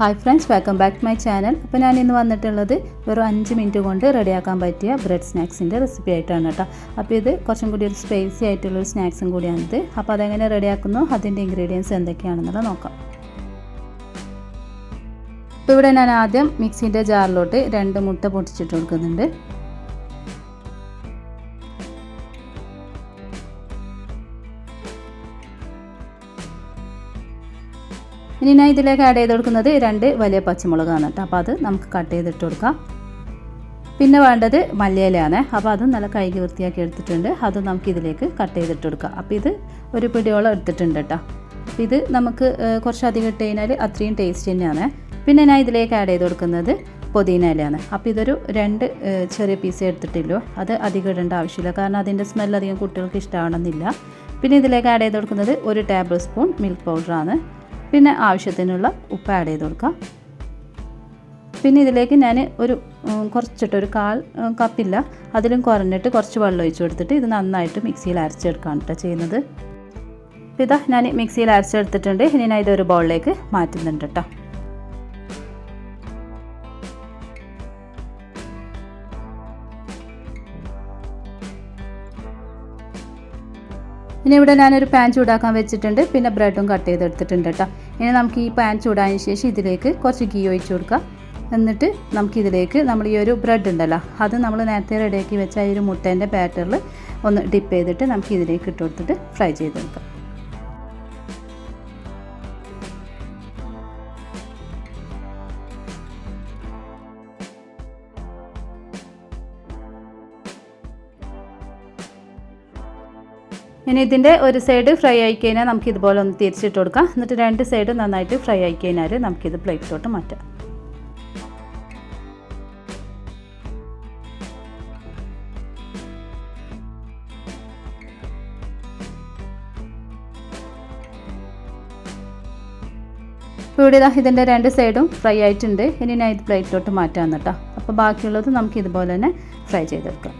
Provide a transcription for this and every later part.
Hi friends welcome back to my channel അപ്പോൾ ഞാൻ ഇന്ന് വന്നിട്ടുള്ളത് വെറും അഞ്ച് മിനിറ്റ് കൊണ്ട് റെഡിയാക്കാൻ പറ്റിയ ബ്രെഡ് സ്നാക്സിന്റെ റെസിപ്പി ആയിട്ടാണ് കേട്ടോ. അപ്പോൾ ഇത് കുറച്ചും കൂടി ഒരു സ്പൈസി ആയിട്ടുള്ളൊരു സ്നാക്സും കൂടിയാണിത്. അപ്പോൾ അതെങ്ങനെ റെഡിയാക്കുന്നു? അതിന്റെ ഇൻഗ്രീഡിയൻസ് എന്തൊക്കെയാണെന്നുള്ളത് നോക്കാം. അപ്പോൾ ഇവിടെ ഞാൻ ആദ്യം മിക്സിന്റെ ജാറിലോട്ട് രണ്ട് മുട്ട പൊട്ടിച്ചിട്ട് കൊടുക്കുന്നുണ്ട്. ഇനി ഞാൻ ഇതിലേക്ക് ആഡ് ചെയ്ത് കൊടുക്കുന്നത് രണ്ട് വലിയ പച്ചമുളകാണ് കേട്ടോ. അപ്പോൾ അത് നമുക്ക് കട്ട് ചെയ്തിട്ട് കൊടുക്കാം. പിന്നെ വേണ്ടത് മല്ലിയിലയാണ്. അപ്പോൾ അതും നല്ല കൈകി വൃത്തിയാക്കി എടുത്തിട്ടുണ്ട്. അത് നമുക്ക് ഇതിലേക്ക് കട്ട് ചെയ്തിട്ട് കൊടുക്കാം. അപ്പോൾ ഇത് ഒരു പിടിയോളം എടുത്തിട്ടുണ്ട് കേട്ടോ. അപ്പോൾ ഇത് നമുക്ക് കുറച്ചധികം ഇട്ട് കഴിഞ്ഞാൽ അത്രയും ടേസ്റ്റ് തന്നെയാണ്. പിന്നെ ഞാൻ ഇതിലേക്ക് ആഡ് ചെയ്ത് കൊടുക്കുന്നത് പുതിന ഇലയാണ്. അപ്പോൾ ഇതൊരു രണ്ട് ചെറിയ പീസ് എടുത്തിട്ടില്ലോ അത് അധികം ഇടേണ്ട ആവശ്യമില്ല. കാരണം അതിന്റെ സ്മെൽ അധികം കുട്ടികൾക്ക് ഇഷ്ടമാണെന്നില്ല. പിന്നെ ഇതിലേക്ക് ആഡ് ചെയ്ത് കൊടുക്കുന്നത് ഒരു ടേബിൾ സ്പൂൺ മിൽക്ക് പൗഡറാണ് പിന്നെ ആവശ്യത്തിനുള്ള ഉപ്പ് ആഡ് ചെയ്ത് കൊടുക്കാം. പിന്നെ ഇതിലേക്ക് ഞാൻ ഒരു കുറച്ചിട്ട് ഒരു കാൽ കപ്പില്ല. അതിലും കുറഞ്ഞിട്ട് കുറച്ച് വെള്ളം ഒഴിച്ച് കൊടുത്തിട്ട് ഇത് നന്നായിട്ട് മിക്സിയിൽ അരച്ചെടുക്കുകയാണ് കേട്ടോ ചെയ്യുന്നത്. ഇതാ ഞാൻ മിക്സിയിൽ അരച്ചെടുത്തിട്ടുണ്ട്. ഇനി ഞാൻ ഇതൊരു ബൗളിലേക്ക് മാറ്റുന്നുണ്ട് കേട്ടോ ഇനി ഇവിടെ ഞാനൊരു പാൻ ചൂടാക്കാൻ വെച്ചിട്ടുണ്ട്. പിന്നെ ബ്രെഡും കട്ട് ചെയ്തെടുത്തിട്ടുണ്ട് കേട്ടോ. ഇനി നമുക്ക് ഈ പാൻ ചൂടായതിന് ശേഷം ഇതിലേക്ക് കുറച്ച് ഗീ ഒഴിച്ച് കൊടുക്കാം. എന്നിട്ട് നമുക്കിതിലേക്ക് നമ്മൾ ഈ ഒരു ബ്രെഡ് ഉണ്ടല്ലോ അത് നമ്മൾ നേരത്തെ റെഡിയാക്കി വെച്ച ഈ ഒരു മുട്ടേന്റെ ബാറ്ററിൽ ഒന്ന് ഡിപ്പ് ചെയ്തിട്ട് നമുക്ക് ഇതിലേക്ക് ഇട്ട് കൊടുത്തിട്ട് ഫ്രൈ ചെയ്തെടുക്കാം. ഇനി ഇതിന്റെ ഒരു സൈഡ് ഫ്രൈ ആയി കഴിഞ്ഞാൽ നമുക്ക് ഇതുപോലെ ഒന്ന് തിരിച്ചിട്ട് കൊടുക്കാം. എന്നിട്ട് രണ്ട് സൈഡ് നന്നായിട്ട് ഫ്രൈ ആയി കഴിഞ്ഞാൽ നമുക്കിത് പ്ലേറ്റിലോട്ട് മാറ്റാം. ഇവിടെ ഇതാ ഇതിന്റെ രണ്ട് സൈഡും ഫ്രൈ ആയിട്ടുണ്ട്. ഇനി ഞാൻ ഇത് പ്ലേറ്റിലോട്ട് മാറ്റാമെന്ന് അപ്പോൾ ബാക്കിയുള്ളത് നമുക്ക് ഇതുപോലെ തന്നെ ഫ്രൈ ചെയ്തെടുക്കാം.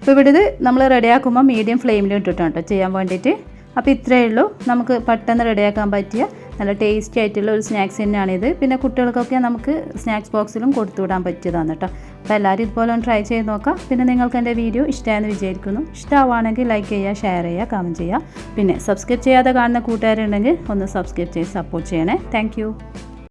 അപ്പോൾ ഇവിടെ നമ്മൾ റെഡിയാക്കുമ്പോൾ മീഡിയം ഫ്ലെയിമിൽ ഇട്ടിട്ടാണ് കേട്ടോ ചെയ്യാൻ വേണ്ടിയിട്ട്. അപ്പോൾ ഇത്രയേ ഉള്ളൂ. നമുക്ക് പെട്ടെന്ന് റെഡിയാക്കാൻ പറ്റിയ നല്ല ടേസ്റ്റി ആയിട്ടുള്ള ഒരു സ്നാക്സ് തന്നെയാണിത് പിന്നെ കുട്ടികൾക്കൊക്കെ നമുക്ക് സ്നാക്സ് ബോക്സിലും കൊടുത്തു വിടാൻ പറ്റിയതാണ് കേട്ടോ. അപ്പോൾ എല്ലാവരും ഇതുപോലെ ഒന്ന് ട്രൈ ചെയ്ത് നോക്കാം. പിന്നെ നിങ്ങൾക്ക് എന്റെ വീഡിയോ ഇഷ്ടമായെന്ന് വിചാരിക്കുന്നു. ഇഷ്ടമാവുകയാണെങ്കിൽ ലൈക്ക് ചെയ്യുക ഷെയർ ചെയ്യുക കമന്റ് ചെയ്യുക. പിന്നെ സബ്സ്ക്രൈബ് ചെയ്യാതെ കാണുന്ന കൂട്ടുകാരുണ്ടെങ്കിൽ ഒന്ന് സബ്സ്ക്രൈബ് ചെയ്ത് സപ്പോർട്ട് ചെയ്യണേ. താങ്ക്